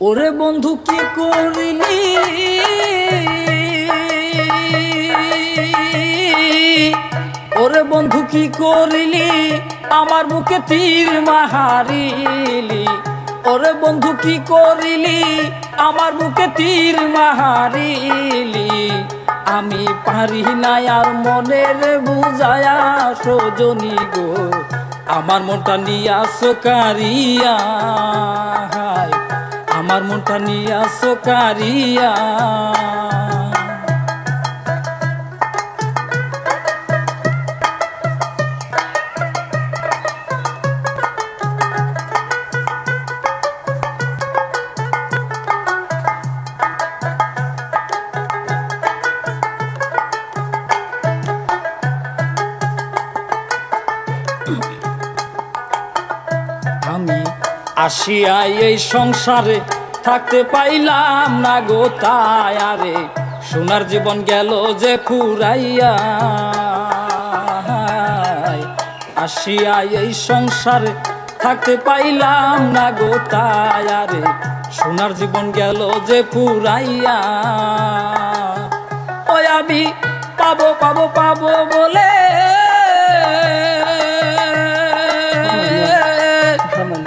ওরে বন্ধু, কি করিলি? ওরে বন্ধু, কি করিলি? আমার বুকে তীর মাহারিলি। ওরে বন্ধু, কি করিলি? আমার বুকে তীর মাহারিলি। আমি পারি না আর মনের বুঝায়া, সজনী গো, আমার মনটা নিয়া সোকারিয়া। আমার মনটা নিয়া সোকারিয়া আসিয়া এই সংসারে থাকতে পাইলাম না গো তাই আরে সোনার জীবন গেল যে ফুরাইয়া আসিয়া এই সংসারে থাকতে পাইলাম না গো তাই আরে সোনার জীবন গেল যে ফুরাইয়া ওই আমি পাবো পাবো পাবো বলে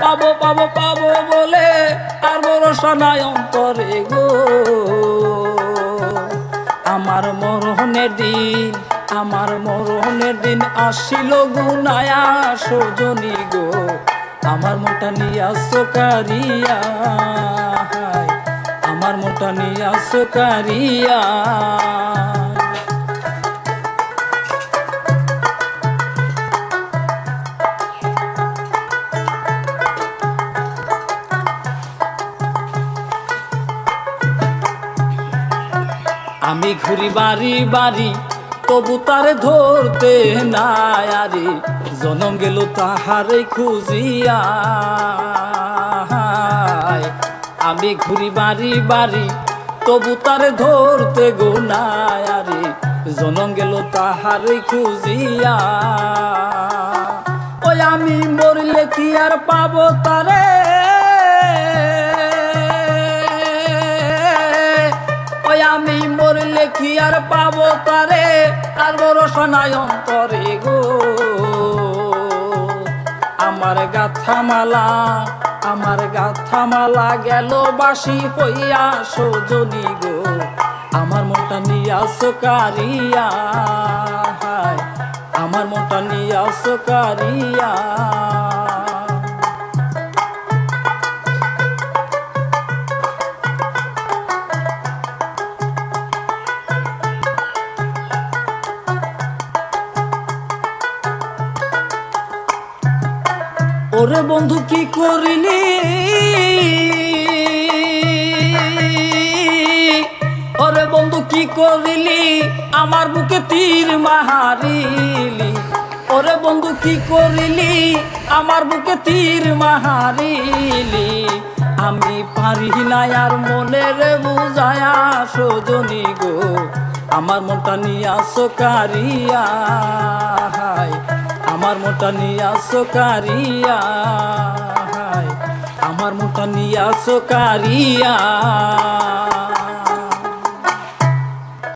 পাবো পাবো পাবো ভরসা গো। আমার মরহনের দিন, আমার মরহনের দিন আসিল গুনায়া সজনী গো। আমার মোটা নিয়া সোকারিয়া আমার মোটা নিয়া সোকারিয়া। আমি ঘুরি বাড়ি বাড়ি, তবু তারে ধরতে নাই আরে। জনম গেল তাহারে খুঁজিয়া আমি ঘুরি বাড়ি বাড়ি, তবু তারে ধরতে গো নাই আরে। জনম গেল তাহারে খুঁজিয়া, ওই আমি মরলে কি আর পাবো তারে? কি আর পাবো তারে? আর বড় সোনায় অন্তরে গো। আমার গাথা মালা আমার গাথা মালা গেল বাসি হইয়া সজনী গো। আমার মনটা নিয়া সোকারিয়া আমার মনটা নিয়া সোকারিয়া। ওরে বন্ধু, কি করিলি? ওরে বন্ধু, কি করিলি? আমার বুকে তীর মাহারিলি। ওরে বন্ধু, কি করিলি? আমার বুকে তীর মাহারিলি। আমি পারি না আর মনের বুঝায়া, সজনী গো, আমার মনটা নিয়া সোকারিয়া আমার মোটা নিয়া কারিয়া আমার মোটা নিয়া সোকারিয়া